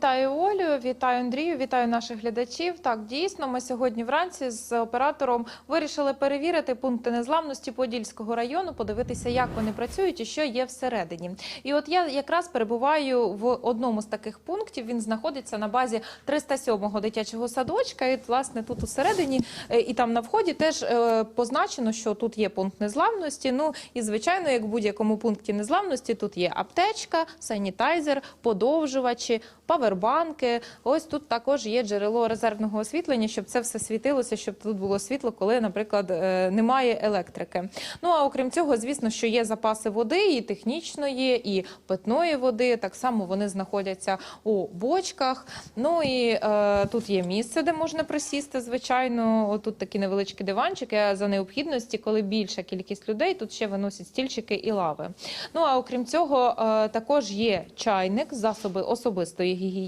Вітаю Олю, вітаю Андрію, вітаю наших глядачів. Так, дійсно, ми сьогодні вранці з оператором вирішили перевірити пункти незламності Подільського району, подивитися, як вони працюють і що є всередині. І от я якраз перебуваю в одному з таких пунктів. Він знаходиться на базі 307-го дитячого садочка. І власне тут усередині е, і там на вході теж е, позначено, що тут є пункт незламності. Ну і звичайно, як в будь-якому пункті незламності, тут є аптечка, санітайзер, подовжувачі, павербанки. Ось тут також є джерело резервного освітлення, щоб це все світилося, щоб тут було світло, коли, наприклад, е, немає електрики. Ну а окрім цього, звісно, що є запаси води, і технічної, і питної води. Так само вони знаходяться у бочках. Ну і е, тут є місце, де можна присісти. Звичайно, тут такі невеличкі диванчики. А за необхідності, коли більша кількість людей, тут ще виносять стільчики і лави. Ну а окрім цього, е, також є чайник, засоби особистої гігієни,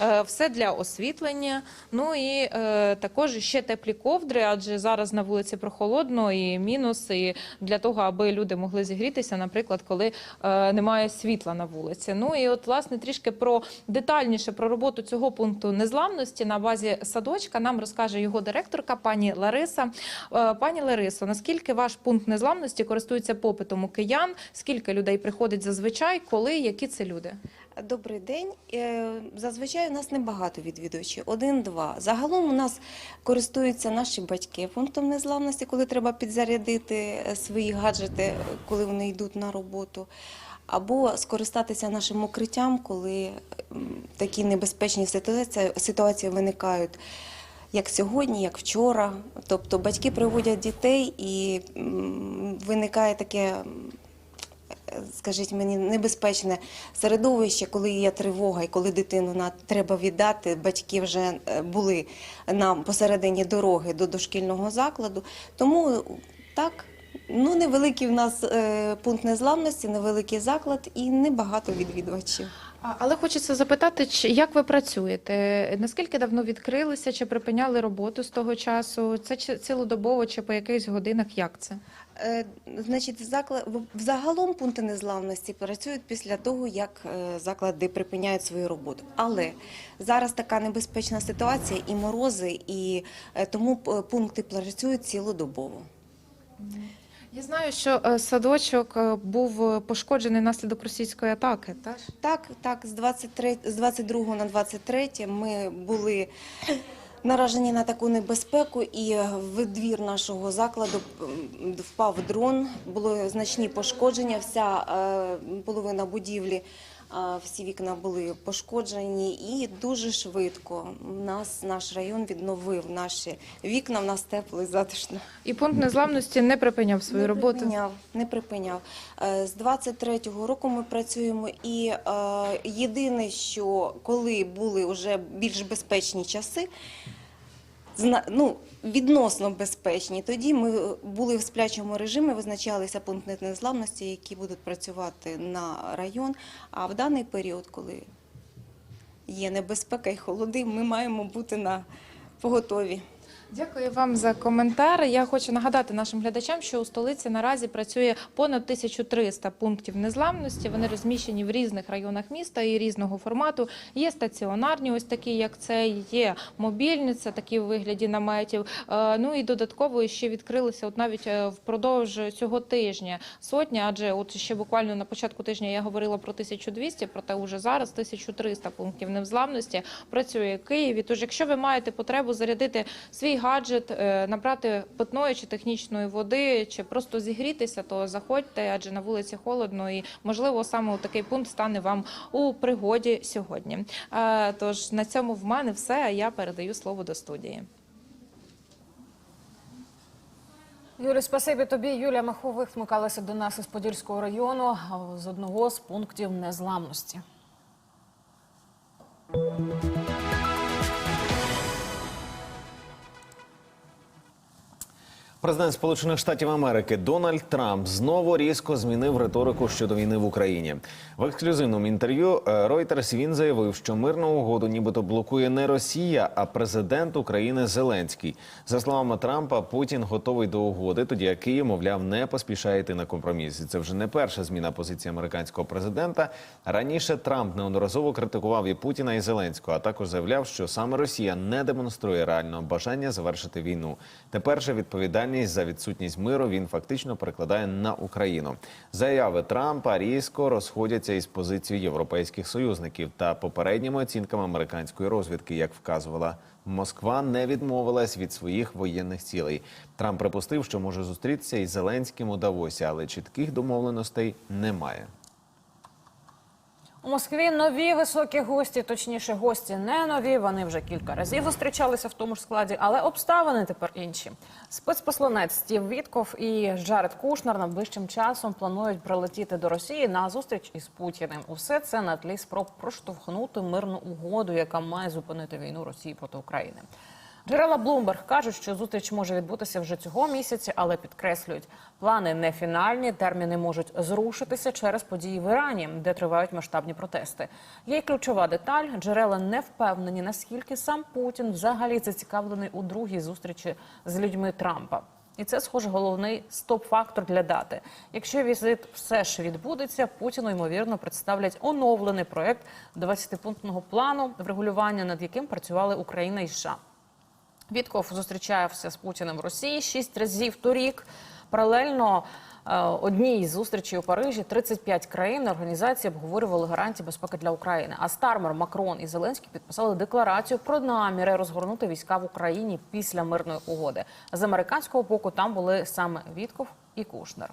е, все для освітлення. Ну і е, також ще теплі ковдри, адже зараз на вулиці прохолодно і мінус, і для того, аби люди могли зігрітися, наприклад, коли е, немає світла на вулиці. Ну і от власне трішки про детальніше про роботу цього пункту незламності на базі садочка нам розкаже його директорка пані Лариса. Пані Ларисо, наскільки ваш пункт незламності користується попитом у киян? Скільки людей приходить зазвичай, коли які це люди? Добрий день. Е, Зазвичай у нас небагато відвідувачів, один-два. Загалом у нас користуються наші батьки пунктом незламності, коли треба підзарядити е, свої гаджети, коли вони йдуть на роботу. Або скористатися нашим укриттям, коли такі небезпечні ситуації, ситуації виникають, як сьогодні, як вчора. Тобто батьки приводять дітей і виникає таке скажіть мені, небезпечне середовище, коли є тривога і коли дитину треба віддати, батьки вже е, були нам посередині дороги до дошкільного закладу. Тому так. Ну, невеликий в нас е, пункт незламності, невеликий заклад і небагато відвідувачів. Але хочеться запитати, чи як ви працюєте? Наскільки давно відкрилися, чи припиняли роботу з того часу? Це цілодобово, чи по якихось годинах? Як це? Е, Значить, заклад взагалом пункти незламності працюють після того, як е, заклади припиняють свою роботу. Але зараз така небезпечна ситуація і морози, і е, тому пункти працюють цілодобово. Я знаю, що садочок був пошкоджений внаслідок російської атаки. Так? Так, так, з 23, з 22 на 23 ми були наражені на таку небезпеку, і в двір нашого закладу впав дрон. Були значні пошкодження. Вся е, половина будівлі, е, всі вікна були пошкоджені, і дуже швидко нас наш район відновив наші вікна. В нас тепло і затишно. І пункт незламності не припиняв свою не роботу. Припиняв, не припиняв. Е, З 23-го року ми працюємо, і е, єдине, що коли були вже більш безпечні часи, ну, відносно безпечні, тоді ми були в сплячому режимі, визначалися пункти незламності, які будуть працювати на район. А в даний період, коли є небезпека і холоди, ми маємо бути на поготові. Дякую вам за коментар. Я хочу нагадати нашим глядачам, що у столиці наразі працює понад 1300 пунктів незламності. Вони розміщені в різних районах міста і різного формату. Є стаціонарні, ось такі, як це, є мобільні, це такі у вигляді наметів. Е, Ну і додатково ще відкрилися от навіть е, впродовж цього тижня сотня, адже от ще буквально на початку тижня я говорила про 1200, проте уже зараз 1300 пунктів незламності працює в Києві. Тож, якщо ви маєте потребу зарядити свій гаджет, е, набрати питної чи технічної води, чи просто зігрітися, то заходьте, адже на вулиці холодно, і можливо саме такий пункт стане вам у пригоді сьогодні. Е, Тож на цьому в мене все. а Я передаю слово до студії. Юлі, спасибі тобі. Юлія Махових вмикалася до нас із Подільського району з одного з пунктів незламності. Президент Сполучених Штатів Америки Дональд Трамп знову різко змінив риторику щодо війни в Україні. В ексклюзивному інтерв'ю е, Reuters він заявив, що мирну угоду нібито блокує не Росія, а президент України Зеленський. За словами Трампа, Путін готовий до угоди, тоді як Київ, мовляв, не поспішає йти на компроміс. Це вже не перша зміна позиції американського президента. Раніше Трамп неодноразово критикував і Путіна, і Зеленського, а також заявляв, що саме Росія не демонструє реального бажання завершити війну. Тепер же відповідальність за відсутність миру він фактично перекладає на Україну. Заяви Трампа різко розходяться із позицією європейських союзників та попередніми оцінками американської розвідки, як вказувала. Москва не відмовилась від своїх воєнних цілей. Трамп припустив, що може зустрітися із Зеленським у Давосі, але чітких домовленостей немає. У Москві нові високі гості, точніше, гості не нові. Вони вже кілька разів зустрічалися в тому ж складі, але обставини тепер інші. Спецпосланець Стів Вітков і Джаред Кушнер найближчим часом планують прилетіти до Росії на зустріч із Путіним. Усе це на тлі спроб проштовхнути мирну угоду, яка має зупинити війну Росії проти України. Джерела Bloomberg кажуть, що зустріч може відбутися вже цього місяця, але підкреслюють, плани не фінальні, терміни можуть зрушитися через події в Ірані, де тривають масштабні протести. Є й ключова деталь. Джерела не впевнені, наскільки сам Путін взагалі зацікавлений у другій зустрічі з людьми Трампа. І це, схоже, головний стоп-фактор для дати. Якщо візит все ж відбудеться, Путіну ймовірно представлять оновлений проект 20-пунктного плану врегулювання, над яким працювали Україна і США. Вітков зустрічався з Путіним в Росії шість разів торік. Паралельно е, одній із зустрічей у Парижі 35 країн організації обговорювали гарантії безпеки для України. А Стармер, Макрон і Зеленський підписали декларацію про наміри розгорнути війська в Україні після мирної угоди. З американського боку там були саме Вітков і Кушнер.